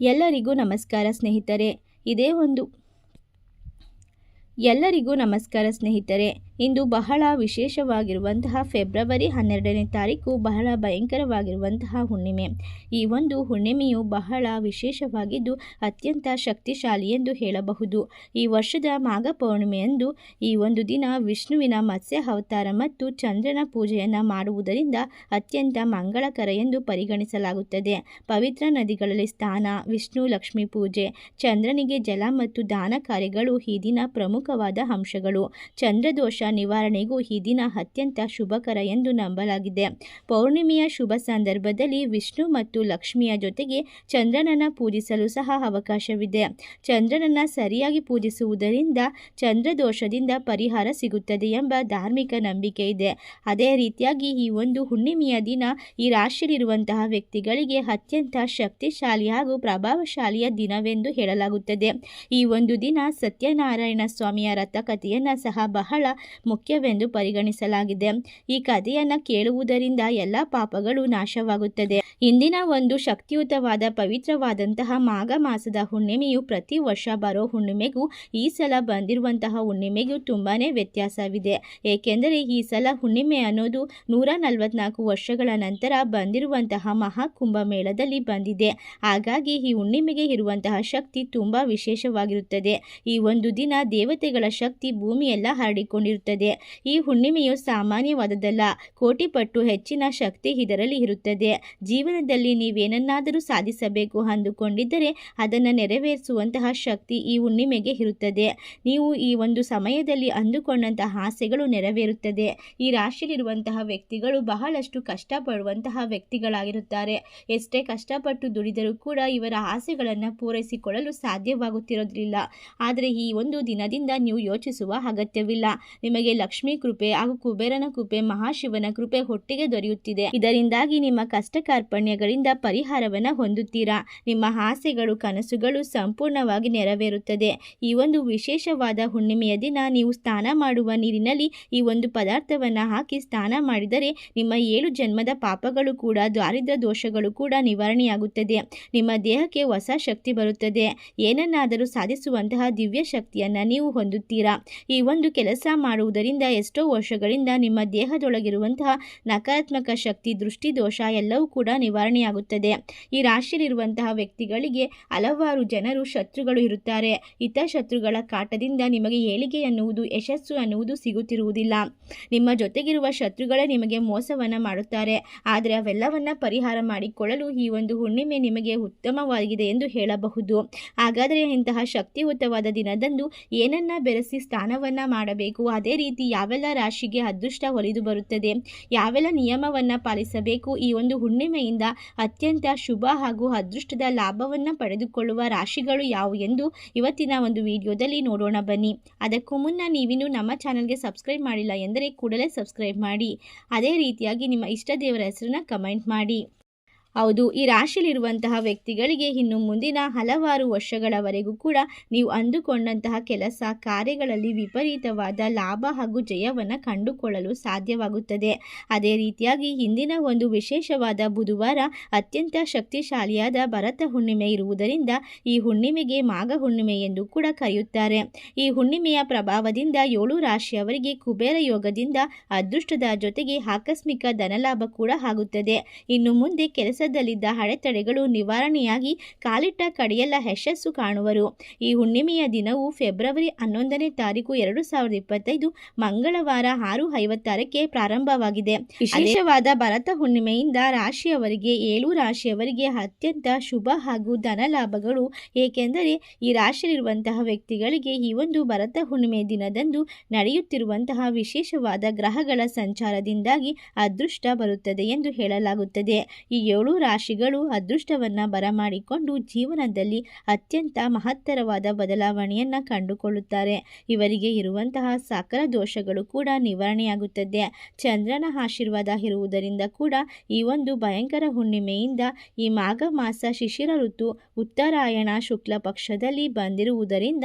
ಎಲ್ಲರಿಗೂ ನಮಸ್ಕಾರ ಸ್ನೇಹಿತರೆ. ಇದೇ ಒಂದು ಎಲ್ಲರಿಗೂ ನಮಸ್ಕಾರ ಸ್ನೇಹಿತರೆ. ಇಂದು ಬಹಳ ವಿಶೇಷವಾಗಿರುವಂತಹ ಫೆಬ್ರವರಿ ಹನ್ನೆರಡನೇ ತಾರೀಕು ಬಹಳ ಭಯಂಕರವಾಗಿರುವಂತಹ ಹುಣ್ಣಿಮೆ. ಈ ಒಂದು ಹುಣ್ಣಿಮೆಯು ಬಹಳ ವಿಶೇಷವಾಗಿದ್ದು ಅತ್ಯಂತ ಶಕ್ತಿಶಾಲಿ ಎಂದು ಹೇಳಬಹುದು. ಈ ವರ್ಷದ ಮಾಘ ಪೌರ್ಣಿಮೆಯಂದು ಈ ಒಂದು ದಿನ ವಿಷ್ಣುವಿನ ಮತ್ಸ್ಯ ಅವತಾರ ಮತ್ತು ಚಂದ್ರನ ಪೂಜೆಯನ್ನು ಮಾಡುವುದರಿಂದ ಅತ್ಯಂತ ಮಂಗಳಕರ ಎಂದು ಪರಿಗಣಿಸಲಾಗುತ್ತದೆ. ಪವಿತ್ರ ನದಿಗಳಲ್ಲಿ ಸ್ನಾನ, ವಿಷ್ಣು ಲಕ್ಷ್ಮಿ ಪೂಜೆ, ಚಂದ್ರನಿಗೆ ಜಲ ಮತ್ತು ದಾನ ಕಾರ್ಯಗಳು ಈ ದಿನ ಪ್ರಮುಖವಾದ ಅಂಶಗಳು. ಚಂದ್ರದೋಷ ನಿವಾರಣೆಗೂ ಈ ದಿನ ಅತ್ಯಂತ ಶುಭಕರ ಎಂದು ನಂಬಲಾಗಿದೆ. ಪೌರ್ಣಿಮೆಯ ಶುಭ ಸಂದರ್ಭದಲ್ಲಿ ವಿಷ್ಣು ಮತ್ತು ಲಕ್ಷ್ಮಿಯ ಜೊತೆಗೆ ಚಂದ್ರನನ್ನು ಪೂಜಿಸಲು ಸಹ ಅವಕಾಶವಿದೆ. ಚಂದ್ರನನ್ನು ಸರಿಯಾಗಿ ಪೂಜಿಸುವುದರಿಂದ ಚಂದ್ರದೋಷದಿಂದ ಪರಿಹಾರ ಸಿಗುತ್ತದೆ ಎಂಬ ಧಾರ್ಮಿಕ ನಂಬಿಕೆ ಇದೆ. ಅದೇ ರೀತಿಯಾಗಿ ಈ ಒಂದು ಹುಣ್ಣಿಮೆಯ ದಿನ ಈ ರಾಶಿಯಲ್ಲಿರುವಂತಹ ವ್ಯಕ್ತಿಗಳಿಗೆ ಅತ್ಯಂತ ಶಕ್ತಿಶಾಲಿ ಹಾಗೂ ಪ್ರಭಾವಶಾಲಿಯ ದಿನವೆಂದು ಹೇಳಲಾಗುತ್ತದೆ. ಈ ಒಂದು ದಿನ ಸತ್ಯನಾರಾಯಣ ಸ್ವಾಮಿಯ ರಥಕಥೆಯನ್ನು ಸಹ ಬಹಳ ಮುಖ್ಯವೆಂದು ಪರಿಗಣಿಸಲಾಗಿದೆ. ಈ ಕಥೆಯನ್ನು ಕೇಳುವುದರಿಂದ ಎಲ್ಲ ಪಾಪಗಳು ನಾಶವಾಗುತ್ತದೆ. ಇಂದಿನ ಒಂದು ಶಕ್ತಿಯುತವಾದ, ಪವಿತ್ರವಾದಂತಹ ಮಾಘ ಮಾಸದ ಹುಣ್ಣಿಮೆಯು ಪ್ರತಿ ವರ್ಷ ಬರೋ ಹುಣ್ಣಿಮೆಗೂ, ಈ ಸಲ ಬಂದಿರುವಂತಹ ಹುಣ್ಣಿಮೆಗೂ ತುಂಬಾನೇ ವ್ಯತ್ಯಾಸವಿದೆ. ಏಕೆಂದರೆ ಈ ಸಲ ಹುಣ್ಣಿಮೆ ಅನ್ನೋದು ನೂರ ನಲವತ್ನಾಲ್ಕು ವರ್ಷಗಳ ನಂತರ ಬಂದಿರುವಂತಹ ಮಹಾಕುಂಭ ಮೇಳದಲ್ಲಿ ಬಂದಿದೆ. ಹಾಗಾಗಿ ಈ ಹುಣ್ಣಿಮೆಗೆ ಇರುವಂತಹ ಶಕ್ತಿ ತುಂಬಾ ವಿಶೇಷವಾಗಿರುತ್ತದೆ. ಈ ಒಂದು ದಿನ ದೇವತೆಗಳ ಶಕ್ತಿ ಭೂಮಿಯೆಲ್ಲ ಹರಡಿಕೊಂಡಿರುತ್ತದೆ. ಈ ಹುಣ್ಣಿಮೆಯು ಸಾಮಾನ್ಯವಾದದಲ್ಲ ಕೋಟಿ ಪಟ್ಟು ಹೆಚ್ಚಿನ ಶಕ್ತಿ ಇದರಲ್ಲಿ ಇರುತ್ತದೆ. ಜೀವನದಲ್ಲಿ ನೀವೇನನ್ನಾದರೂ ಸಾಧಿಸಬೇಕು ಅಂದುಕೊಂಡಿದ್ದರೆ ಅದನ್ನು ನೆರವೇರಿಸುವಂತಹ ಶಕ್ತಿ ಈ ಹುಣ್ಣಿಮೆಗೆ ಇರುತ್ತದೆ. ನೀವು ಈ ಒಂದು ಸಮಯದಲ್ಲಿ ಅಂದುಕೊಂಡಂತಹ ಆಸೆಗಳು ನೆರವೇರುತ್ತದೆ. ಈ ರಾಶಿಯಲ್ಲಿರುವಂತಹ ವ್ಯಕ್ತಿಗಳು ಬಹಳಷ್ಟು ಕಷ್ಟಪಡುವಂತಹ ವ್ಯಕ್ತಿಗಳಾಗಿರುತ್ತಾರೆ. ಎಷ್ಟೇ ಕಷ್ಟಪಟ್ಟು ದುಡಿದರೂ ಕೂಡ ಇವರ ಆಸೆಗಳನ್ನು ಪೂರೈಸಿಕೊಳ್ಳಲು ಸಾಧ್ಯವಾಗುತ್ತಿರೋದಿಲ್ಲ. ಆದರೆ ಈ ಒಂದು ದಿನದಿಂದ ನೀವು ಯೋಚಿಸುವ ಅಗತ್ಯವಿಲ್ಲ. ನಿಮಗೆ ಲಕ್ಷ್ಮೀ ಕೃಪೆ ಹಾಗೂ ಕುಬೇರನ ಕೃಪೆ ಮಹಾಶಿವನ ಕೃಪೆ ಒಟ್ಟಿಗೆ ದೊರೆಯುತ್ತಿದೆ. ಇದರಿಂದಾಗಿ ನಿಮ್ಮ ಕಷ್ಟ ಕಾರ್ಪಣ್ಯಗಳಿಂದ ಪರಿಹಾರವನ್ನು ಹೊಂದುತ್ತೀರಾ? ನಿಮ್ಮ ಆಸೆಗಳು, ಕನಸುಗಳು ಸಂಪೂರ್ಣವಾಗಿ ನೆರವೇರುತ್ತದೆ. ಈ ಒಂದು ವಿಶೇಷವಾದ ಹುಣ್ಣಿಮೆಯ ದಿನ ನೀವು ಸ್ನಾನ ಮಾಡುವ ನೀರಿನಲ್ಲಿ ಈ ಒಂದು ಪದಾರ್ಥವನ್ನು ಹಾಕಿ ಸ್ನಾನ ಮಾಡಿದರೆ ನಿಮ್ಮ ಏಳು ಜನ್ಮದ ಪಾಪಗಳು ಕೂಡ ದಾರಿದ್ರ್ಯ ದೋಷಗಳು ಕೂಡ ನಿವಾರಣೆಯಾಗುತ್ತದೆ. ನಿಮ್ಮ ದೇಹಕ್ಕೆ ಹೊಸ ಶಕ್ತಿ ಬರುತ್ತದೆ. ಏನನ್ನಾದರೂ ಸಾಧಿಸುವಂತಹ ದಿವ್ಯ ಶಕ್ತಿಯನ್ನು ನೀವು ಹೊಂದುತ್ತೀರಾ? ಈ ಒಂದು ಕೆಲಸ ಮಾಡುವುದರಿಂದ ಎಷ್ಟೋ ವರ್ಷಗಳಿಂದ ನಿಮ್ಮ ದೇಹದೊಳಗಿರುವಂತಹ ನಕಾರಾತ್ಮಕ ಶಕ್ತಿ, ದೃಷ್ಟಿ, ದೋಷ ಎಲ್ಲವೂ ಕೂಡ ನಿವಾರಣೆಯಾಗುತ್ತದೆ. ಈ ರಾಶಿಯಲ್ಲಿರುವಂತಹ ವ್ಯಕ್ತಿಗಳಿಗೆ ಹಲವಾರು ಜನರು ಶತ್ರುಗಳು ಇರುತ್ತಾರೆ. ಶತ್ರುಗಳ ಕಾಟದಿಂದ ನಿಮಗೆ ಏಳಿಗೆ ಅನ್ನುವುದು, ಯಶಸ್ಸು ಅನ್ನುವುದು ಸಿಗುತ್ತಿರುವುದಿಲ್ಲ. ನಿಮ್ಮ ಜೊತೆಗಿರುವ ಶತ್ರುಗಳೇ ನಿಮಗೆ ಮೋಸವನ್ನು ಮಾಡುತ್ತಾರೆ. ಆದರೆ ಅವೆಲ್ಲವನ್ನ ಪರಿಹಾರ ಮಾಡಿಕೊಳ್ಳಲು ಈ ಒಂದು ಹುಣ್ಣಿಮೆ ನಿಮಗೆ ಉತ್ತಮವಾಗಿದೆ ಎಂದು ಹೇಳಬಹುದು. ಹಾಗಾದರೆ ಇಂತಹ ಶಕ್ತಿಯುತವಾದ ದಿನದಂದು ಏನನ್ನ ಬೆರೆಸಿ ಸ್ಥಾನವನ್ನ ಮಾಡಬೇಕು? ಅದೇ ರೀತಿ ಯಾವೆಲ್ಲ ರಾಶಿಗೆ ಅದೃಷ್ಟ ಒಲಿದು ಬರುತ್ತದೆ, ಯಾವೆಲ್ಲ ನಿಯಮವನ್ನು ಪಾಲಿಸಬೇಕು, ಈ ಒಂದು ಹುಣ್ಣಿಮೆಯಿಂದ ಅತ್ಯಂತ ಶುಭ ಹಾಗೂ ಅದೃಷ್ಟದ ಲಾಭವನ್ನು ಪಡೆದುಕೊಳ್ಳುವ ರಾಶಿಗಳು ಯಾವು ಎಂದು ಇವತ್ತಿನ ಒಂದು ವಿಡಿಯೋದಲ್ಲಿ ನೋಡೋಣ ಬನ್ನಿ. ಅದಕ್ಕೂ ಮುನ್ನ ನೀವಿನ್ನೂ ನಮ್ಮ ಚಾನಲ್ಗೆ ಸಬ್ಸ್ಕ್ರೈಬ್ ಮಾಡಿಲ್ಲ ಎಂದರೆ ಕೂಡಲೇ ಸಬ್ಸ್ಕ್ರೈಬ್ ಮಾಡಿ. ಅದೇ ರೀತಿಯಾಗಿ ನಿಮ್ಮ ಇಷ್ಟ ದೇವರ ಹೆಸರನ್ನ ಕಮೆಂಟ್ ಮಾಡಿ. ಹೌದು, ಈ ರಾಶಿಯಲ್ಲಿರುವಂತಹ ವ್ಯಕ್ತಿಗಳಿಗೆ ಇನ್ನು ಮುಂದಿನ ಹಲವಾರು ವರ್ಷಗಳವರೆಗೂ ಕೂಡ ನೀವು ಅಂದುಕೊಂಡಂತಹ ಕೆಲಸ ಕಾರ್ಯಗಳಲ್ಲಿ ವಿಪರೀತವಾದ ಲಾಭ ಹಾಗೂ ಜಯವನ್ನು ಕಂಡುಕೊಳ್ಳಲು ಸಾಧ್ಯವಾಗುತ್ತದೆ. ಅದೇ ರೀತಿಯಾಗಿ ಹಿಂದಿನ ಒಂದು ವಿಶೇಷವಾದ ಬುಧವಾರ ಅತ್ಯಂತ ಶಕ್ತಿಶಾಲಿಯಾದ ಭರತ ಹುಣ್ಣಿಮೆ ಇರುವುದರಿಂದ ಈ ಹುಣ್ಣಿಮೆಗೆ ಮಾಘ ಹುಣ್ಣಿಮೆ ಎಂದು ಕೂಡ ಕರೆಯುತ್ತಾರೆ. ಈ ಹುಣ್ಣಿಮೆಯ ಪ್ರಭಾವದಿಂದ ಏಳು ರಾಶಿಯವರಿಗೆ ಕುಬೇರ ಯೋಗದಿಂದ ಅದೃಷ್ಟದ ಜೊತೆಗೆ ಆಕಸ್ಮಿಕ ಧನಲಾಭ ಕೂಡ ಆಗುತ್ತದೆ. ಇನ್ನು ಮುಂದೆ ಕೆಲಸ ಕೆಲಸದಲ್ಲಿದ್ದ ಅಡೆತಡೆಗಳು ನಿವಾರಣೆಯಾಗಿ ಕಾಲಿಟ್ಟ ಕಡೆಯೆಲ್ಲ ಯಶಸ್ಸು ಕಾಣುವರು. ಈ ಹುಣ್ಣಿಮೆಯ ದಿನವು ಫೆಬ್ರವರಿ ಹನ್ನೊಂದನೇ ತಾರೀಕು ಎರಡು ಸಾವಿರದ ಇಪ್ಪತ್ತೈದು ಮಂಗಳವಾರ ಆರು ಐವತ್ತಾರಕ್ಕೆ ಪ್ರಾರಂಭವಾಗಿದೆ. ವಿಶೇಷವಾದ ಭರತ ಹುಣ್ಣಿಮೆಯಿಂದ ರಾಶಿಯವರಿಗೆ, ಏಳು ರಾಶಿಯವರಿಗೆ ಅತ್ಯಂತ ಶುಭ ಹಾಗೂ ಧನ ಲಾಭಗಳು. ಏಕೆಂದರೆ ಈ ರಾಶಿಯಲ್ಲಿರುವಂತಹ ವ್ಯಕ್ತಿಗಳಿಗೆ ಈ ಒಂದು ಭರತ ಹುಣ್ಣಿಮೆ ದಿನದಂದು ನಡೆಯುತ್ತಿರುವಂತಹ ವಿಶೇಷವಾದ ಗ್ರಹಗಳ ಸಂಚಾರದಿಂದಾಗಿ ಅದೃಷ್ಟ ಬರುತ್ತದೆ ಎಂದು ಹೇಳಲಾಗುತ್ತದೆ. ಈ ಏಳು ರಾಶಿಗಳು ಅದೃಷ್ಟವನ್ನ ಬರಮಾಡಿಕೊಂಡು ಜೀವನದಲ್ಲಿ ಅತ್ಯಂತ ಮಹತ್ತರವಾದ ಬದಲಾವಣೆಯನ್ನ ಕಂಡುಕೊಳ್ಳುತ್ತಾರೆ. ಇವರಿಗೆ ಇರುವಂತಹ ಸಕಲ ದೋಷಗಳು ಕೂಡ ನಿವಾರಣೆಯಾಗುತ್ತದೆ. ಚಂದ್ರನ ಆಶೀರ್ವಾದ ಇರುವುದರಿಂದ ಕೂಡ ಈ ಒಂದು ಭಯಂಕರ ಹುಣ್ಣಿಮೆಯಿಂದ ಈ ಮಾಘ ಮಾಸ ಶಿಶಿರ ಋತು ಉತ್ತರಾಯಣ ಶುಕ್ಲ ಪಕ್ಷದಲ್ಲಿ ಬಂದಿರುವುದರಿಂದ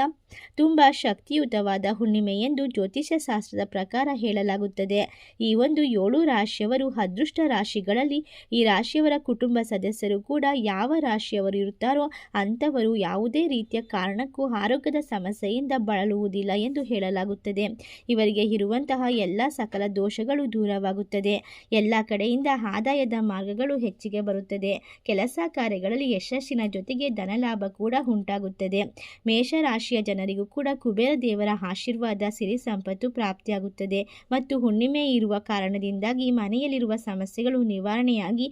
ತುಂಬ ಶಕ್ತಿಯುತವಾದ ಹುಣ್ಣಿಮೆ ಎಂದು ಜ್ಯೋತಿಷ್ಯ ಶಾಸ್ತ್ರದ ಪ್ರಕಾರ ಹೇಳಲಾಗುತ್ತದೆ. ಈ ಒಂದು ಏಳು ರಾಶಿಯವರು ಅದೃಷ್ಟ ರಾಶಿಗಳಲ್ಲಿ ಈ ರಾಶಿಯವರ ಕುಟುಂಬ ಕುಟುಂಬ ಸದಸ್ಯರು ಕೂಡ ಯಾವ ರಾಶಿಯವರು ಇರುತ್ತಾರೋ ಅಂಥವರು ಯಾವುದೇ ರೀತಿಯ ಕಾರಣಕ್ಕೂ ಆರೋಗ್ಯದ ಸಮಸ್ಯೆಯಿಂದ ಬಳಲುವುದಿಲ್ಲ ಎಂದು ಹೇಳಲಾಗುತ್ತದೆ. ಇವರಿಗೆ ಇರುವಂತಹ ಎಲ್ಲ ಸಕಲ ದೋಷಗಳು ದೂರವಾಗುತ್ತದೆ. ಎಲ್ಲ ಕಡೆಯಿಂದ ಆದಾಯದ ಮಾರ್ಗಗಳು ಹೆಚ್ಚಿಗೆ ಬರುತ್ತದೆ. ಕೆಲಸ ಕಾರ್ಯಗಳಲ್ಲಿ ಯಶಸ್ಸಿನ ಜೊತೆಗೆ ಧನಲಾಭ ಕೂಡ ಉಂಟಾಗುತ್ತದೆ. ಮೇಷರಾಶಿಯ ಜನರಿಗೂ ಕೂಡ ಕುಬೇರ ದೇವರ ಆಶೀರ್ವಾದ, ಸಿರಿ ಸಂಪತ್ತು ಪ್ರಾಪ್ತಿಯಾಗುತ್ತದೆ. ಮತ್ತು ಹುಣ್ಣಿಮೆ ಇರುವ ಕಾರಣದಿಂದಾಗಿ ಮನೆಯಲ್ಲಿರುವ ಸಮಸ್ಯೆಗಳು ನಿವಾರಣೆಯಾಗಿ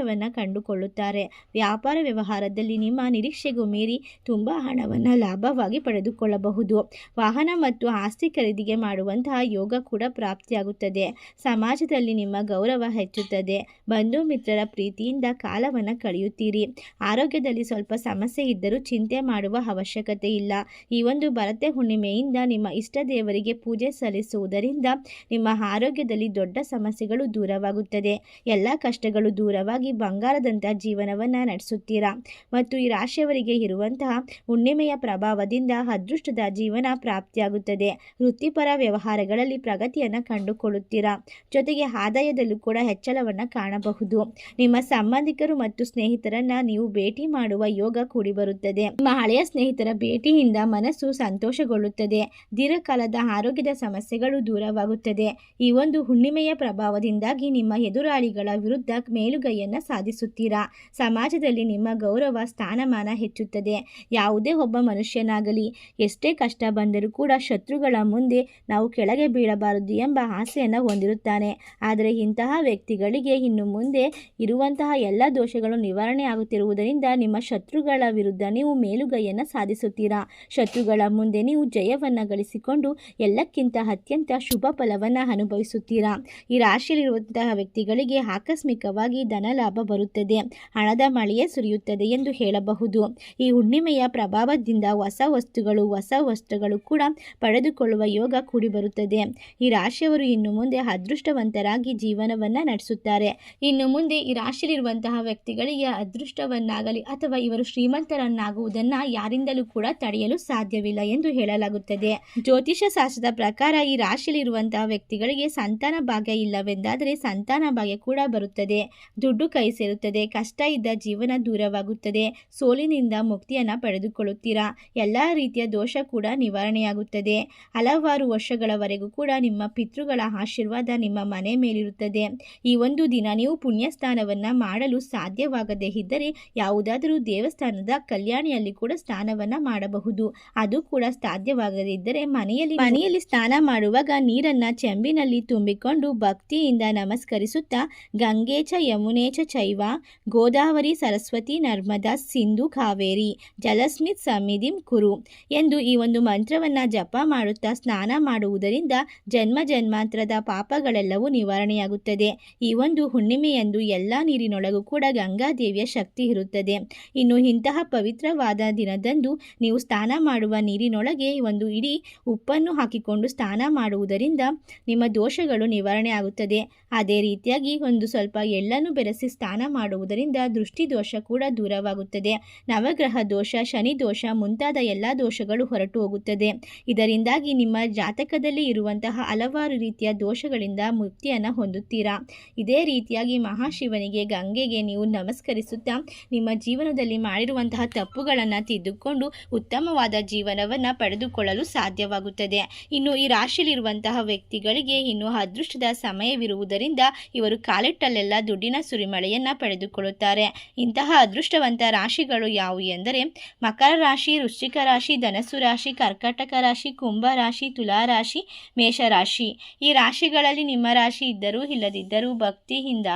ಸಂತೋಷವನ್ನು ಕಂಡುಕೊಳ್ಳುತ್ತಾರೆ. ವ್ಯಾಪಾರ ವ್ಯವಹಾರದಲ್ಲಿ ನಿಮ್ಮ ನಿರೀಕ್ಷೆಗೂ ಮೀರಿ ತುಂಬ ಹಣವನ್ನು ಲಾಭವಾಗಿ ಪಡೆದುಕೊಳ್ಳಬಹುದು. ವಾಹನ ಮತ್ತು ಆಸ್ತಿ ಖರೀದಿಗೆ ಮಾಡುವಂತಹ ಯೋಗ ಕೂಡ ಪ್ರಾಪ್ತಿಯಾಗುತ್ತದೆ. ಸಮಾಜದಲ್ಲಿ ನಿಮ್ಮ ಗೌರವ ಹೆಚ್ಚುತ್ತದೆ. ಬಂಧು ಮಿತ್ರರ ಪ್ರೀತಿಯಿಂದ ಕಾಲವನ್ನು ಕಳೆಯುತ್ತೀರಿ. ಆರೋಗ್ಯದಲ್ಲಿ ಸ್ವಲ್ಪ ಸಮಸ್ಯೆ ಇದ್ದರೂ ಚಿಂತೆ ಮಾಡುವ ಅವಶ್ಯಕತೆ ಇಲ್ಲ. ಈ ಒಂದು ಭರತೆ ಹುಣ್ಣಿಮೆಯಿಂದ ನಿಮ್ಮ ಇಷ್ಟ ದೇವರಿಗೆ ಪೂಜೆ ಸಲ್ಲಿಸುವುದರಿಂದ ನಿಮ್ಮ ಆರೋಗ್ಯದಲ್ಲಿ ದೊಡ್ಡ ಸಮಸ್ಯೆಗಳು ದೂರವಾಗುತ್ತದೆ. ಎಲ್ಲ ಕಷ್ಟಗಳು ದೂರವಾಗಿ ಬಂಗಾರದಂಥ ಜೀವನವನ್ನ ನಡೆಸುತ್ತೀರಾ? ಮತ್ತು ಈ ರಾಶಿಯವರಿಗೆ ಇರುವಂತಹ ಹುಣ್ಣಿಮೆಯ ಪ್ರಭಾವದಿಂದ ಅದೃಷ್ಟದ ಜೀವನ ಪ್ರಾಪ್ತಿಯಾಗುತ್ತದೆ. ವೃತ್ತಿಪರ ವ್ಯವಹಾರಗಳಲ್ಲಿ ಪ್ರಗತಿಯನ್ನು ಕಂಡುಕೊಳ್ಳುತ್ತೀರಾ? ಜೊತೆಗೆ ಆದಾಯದಲ್ಲೂ ಕೂಡ ಹೆಚ್ಚಳವನ್ನು ಕಾಣಬಹುದು. ನಿಮ್ಮ ಸಂಬಂಧಿಕರು ಮತ್ತು ಸ್ನೇಹಿತರನ್ನ ನೀವು ಭೇಟಿ ಮಾಡುವ ಯೋಗ ಕೂಡಿ ಬರುತ್ತದೆ ನಿಮ್ಮ ಹಳೆಯ ಸ್ನೇಹಿತರ ಭೇಟಿಯಿಂದ ಮನಸ್ಸು ಸಂತೋಷಗೊಳ್ಳುತ್ತದೆ. ದೀರ್ಘಕಾಲದ ಆರೋಗ್ಯದ ಸಮಸ್ಯೆಗಳು ದೂರವಾಗುತ್ತದೆ. ಈ ಒಂದು ಹುಣ್ಣಿಮೆಯ ಪ್ರಭಾವದಿಂದಾಗಿ ನಿಮ್ಮ ಎದುರಾಳಿಗಳ ವಿರುದ್ಧ ಮೇಲುಗೈಯನ್ನ ಸಾಧಿಸುತ್ತೀರಾ? ಸಮಾಜದಲ್ಲಿ ನಿಮ್ಮ ಗೌರವ, ಸ್ಥಾನಮಾನ ಹೆಚ್ಚುತ್ತದೆ. ಯಾವುದೇ ಒಬ್ಬ ಮನುಷ್ಯನಾಗಲಿ, ಎಷ್ಟೇ ಕಷ್ಟ ಬಂದರೂ ಕೂಡ ಶತ್ರುಗಳ ಮುಂದೆ ನಾವು ಕೆಳಗೆ ಬೀಳಬಾರದು ಎಂಬ ಆಸೆಯನ್ನು ಹೊಂದಿರುತ್ತಾನೆ. ಆದರೆ ಇಂತಹ ವ್ಯಕ್ತಿಗಳಿಗೆ ಇನ್ನು ಮುಂದೆ ಇರುವಂತಹ ಎಲ್ಲ ದೋಷಗಳು ನಿವಾರಣೆ ಆಗುತ್ತಿರುವುದರಿಂದ ನಿಮ್ಮ ಶತ್ರುಗಳ ವಿರುದ್ಧ ನೀವು ಮೇಲುಗೈಯನ್ನು ಸಾಧಿಸುತ್ತೀರಾ? ಶತ್ರುಗಳ ಮುಂದೆ ನೀವು ಜಯವನ್ನು ಗಳಿಸಿಕೊಂಡು ಎಲ್ಲಕ್ಕಿಂತ ಅತ್ಯಂತ ಶುಭ ಫಲವನ್ನು ಅನುಭವಿಸುತ್ತೀರಾ? ಈ ರಾಶಿಯಲ್ಲಿರುವಂತಹ ವ್ಯಕ್ತಿಗಳಿಗೆ ಆಕಸ್ಮಿಕವಾಗಿ ಧನ ಲಾಭ ಬರುತ್ತದೆ, ಹಣದ ಮಳೆಯೇ ಸುರಿಯುತ್ತದೆ ಎಂದು ಹೇಳಬಹುದು. ಈ ಹುಣ್ಣಿಮೆಯ ಪ್ರಭಾವದಿಂದ ಹೊಸ ವಸ್ತುಗಳು ಹೊಸ ವಸ್ತುಗಳು ಕೂಡ ಪಡೆದುಕೊಳ್ಳುವ ಯೋಗ ಕೂಡಿಬರುತ್ತದೆ ಈ ರಾಶಿಯವರು ಇನ್ನು ಮುಂದೆ ಅದೃಷ್ಟವಂತರಾಗಿ ಜೀವನವನ್ನು ನಡೆಸುತ್ತಾರೆ. ಇನ್ನು ಮುಂದೆ ಈ ರಾಶಿಯಲ್ಲಿರುವಂತಹ ವ್ಯಕ್ತಿಗಳಿಗೆ ಅದೃಷ್ಟವನ್ನಾಗಲಿ ಅಥವಾ ಇವರು ಶ್ರೀಮಂತರನ್ನಾಗುವುದನ್ನು ಯಾರಿಂದಲೂ ಕೂಡ ತಡೆಯಲು ಸಾಧ್ಯವಿಲ್ಲ ಎಂದು ಹೇಳಲಾಗುತ್ತದೆ. ಜ್ಯೋತಿಷ ಶಾಸ್ತ್ರದ ಪ್ರಕಾರ ಈ ರಾಶಿಯಲ್ಲಿರುವಂತಹ ವ್ಯಕ್ತಿಗಳಿಗೆ ಸಂತಾನ ಭಾಗ್ಯ ಇಲ್ಲವೆಂದಾದರೆ ಸಂತಾನ ಭಾಗ್ಯ ಕೂಡ ಬರುತ್ತದೆ. ದುಡ್ಡು ಕೈ ಸೇರುತ್ತದೆ. ಕಷ್ಟ ಇದ್ದ ಜೀವನ ದೂರವಾಗುತ್ತದೆ. ಸೋಲಿನಿಂದ ಮುಕ್ತಿಯನ್ನು ಪಡೆದುಕೊಳ್ಳುತ್ತೀರಾ? ಎಲ್ಲ ರೀತಿಯ ದೋಷ ಕೂಡ ನಿವಾರಣೆಯಾಗುತ್ತದೆ. ಹಲವಾರು ವರ್ಷಗಳವರೆಗೂ ಕೂಡ ನಿಮ್ಮ ಪಿತೃಗಳ ಆಶೀರ್ವಾದ ನಿಮ್ಮ ಮನೆ ಮೇಲಿರುತ್ತದೆ. ಈ ಒಂದು ದಿನ ನೀವು ಪುಣ್ಯ ಪುಣ್ಯಸ್ಥಾನವನ್ನು ಮಾಡಲು ಸಾಧ್ಯವಾಗದೇ ಇದ್ದರೆ ಯಾವುದಾದರೂ ದೇವಸ್ಥಾನದ ಕಲ್ಯಾಣಿಯಲ್ಲಿ ಕೂಡ ಸ್ನಾನವನ್ನು ಮಾಡಬಹುದು. ಅದು ಕೂಡ ಸಾಧ್ಯವಾಗದೇ ಇದ್ದರೆ ಮನೆಯಲ್ಲಿ ಮನೆಯಲ್ಲಿ ಸ್ನಾನ ಮಾಡುವಾಗ ನೀರನ್ನ ಚೆಂಬಿನಲ್ಲಿ ತುಂಬಿಕೊಂಡು ಭಕ್ತಿಯಿಂದ ನಮಸ್ಕರಿಸುತ್ತಾ ಗಂಗೇಚ ಚ ಯಮುನೆ ಚ ಚೈವ, ಗೋದಾವರಿ ಸರಸ್ವತಿ, ನರ್ಮದಾ, ಸಿಂಧು, ಕಾವೇರಿ, ಜಲಸ್ಮಿತ್ ಸಮಿಧಿಂ ಕುರು ಎಂದು ಈ ಒಂದು ಮಂತ್ರವನ್ನ ಜಪ ಮಾಡುತ್ತಾ ಸ್ನಾನ ಮಾಡುವುದರಿಂದ ಜನ್ಮ ಜನ್ಮಾಂತರದ ಪಾಪಗಳೆಲ್ಲವೂ ನಿವಾರಣೆಯಾಗುತ್ತದೆ. ಈ ಒಂದು ಹುಣ್ಣಿಮೆಯಂದು ಎಲ್ಲ ನೀರಿನೊಳಗೂ ಕೂಡ ಗಂಗಾದೇವಿಯ ಶಕ್ತಿ ಇರುತ್ತದೆ. ಇನ್ನು ಇಂತಹ ಪವಿತ್ರವಾದ ದಿನದಂದು ನೀವು ಸ್ನಾನ ಮಾಡುವ ನೀರಿನೊಳಗೆ ಒಂದು ಇಡೀ ಉಪ್ಪನ್ನು ಹಾಕಿಕೊಂಡು ಸ್ನಾನ ಮಾಡುವುದರಿಂದ ನಿಮ್ಮ ದೋಷಗಳು ನಿವಾರಣೆ ಆಗುತ್ತದೆ ಅದೇ ರೀತಿಯಾಗಿ ಒಂದು ಸ್ವಲ್ಪ ಎಳ್ಳನ್ನು ಬೆರೆಸಿ ಸ್ನಾನ ಮಾಡುವುದರಿಂದ ದೃಷ್ಟಿ ದೋಷ ಕೂಡ ದೂರವಾಗುತ್ತದೆ. ನವಗ್ರಹ ದೋಷ, ಶನಿ ದೋಷ ಮುಂತಾದ ಎಲ್ಲ ದೋಷಗಳು ಹೊರಟು ಹೋಗುತ್ತದೆ. ಇದರಿಂದಾಗಿ ನಿಮ್ಮ ಜಾತಕದಲ್ಲಿ ಇರುವಂತಹ ಹಲವಾರು ರೀತಿಯ ದೋಷಗಳಿಂದ ಮುಕ್ತಿಯನ್ನು ಹೊಂದುತ್ತೀರಾ? ಇದೇ ರೀತಿಯಾಗಿ ಮಹಾಶಿವನಿಗೆ, ಗಂಗೆಗೆ ನೀವು ನಮಸ್ಕರಿಸುತ್ತಾ, ನಿಮ್ಮ ಜೀವನದಲ್ಲಿ ಮಾಡಿರುವಂತಹ ತಪ್ಪುಗಳನ್ನು ತಿದ್ದುಕೊಂಡು ಉತ್ತಮವಾದ ಜೀವನವನ್ನು ಪಡೆದುಕೊಳ್ಳಲು ಸಾಧ್ಯವಾಗುತ್ತದೆ. ಇನ್ನು ಈ ರಾಶಿಯಲ್ಲಿರುವಂತಹ ವ್ಯಕ್ತಿಗಳಿಗೆ ಇನ್ನು ಅದೃಷ್ಟದ ಸಮಯವಿರುವುದರಿಂದ ಇವರು ಕಾಲಿಟ್ಟಲ್ಲೆಲ್ಲ ದುಡ್ಡಿನ ಸುರಿಮಳೆಯನ್ನು ಪಡೆದುಕೊಳ್ಳುತ್ತಾರೆ. ಇಂತಹ ಅದೃಷ್ಟವಂತ ರಾಶಿಗಳು ಯಾವುವು ಎಂದರೆ, ಮಕರ ರಾಶಿ, ವೃಶ್ಚಿಕ ರಾಶಿ, ಧನಸ್ಸು ರಾಶಿ, ಕರ್ಕಟಕ ರಾಶಿ, ಕುಂಭ ರಾಶಿ, ತುಲಾ ರಾಶಿ ಮೇಷರಾಶಿ ಈ ರಾಶಿಗಳಲ್ಲಿ ನಿಮ್ಮ ರಾಶಿ ಇದ್ದರೂ ಇಲ್ಲದಿದ್ದರೂ ಭಕ್ತಿಯಿಂದ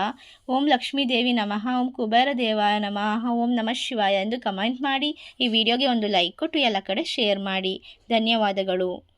ಓಂ ಲಕ್ಷ್ಮೀ ದೇವಿ ನಮಃ, ಓಂ ಕುಬೇರ ದೇವ ನಮಃ, ಓಂ ನಮಃ ಶಿವಾಯ ಎಂದು ಕಮೆಂಟ್ ಮಾಡಿ ಈ ವಿಡಿಯೋಗೆ ಒಂದು ಲೈಕ್ ಕೊಟ್ಟು ಎಲ್ಲ ಕಡೆ ಶೇರ್ ಮಾಡಿ. ಧನ್ಯವಾದಗಳು.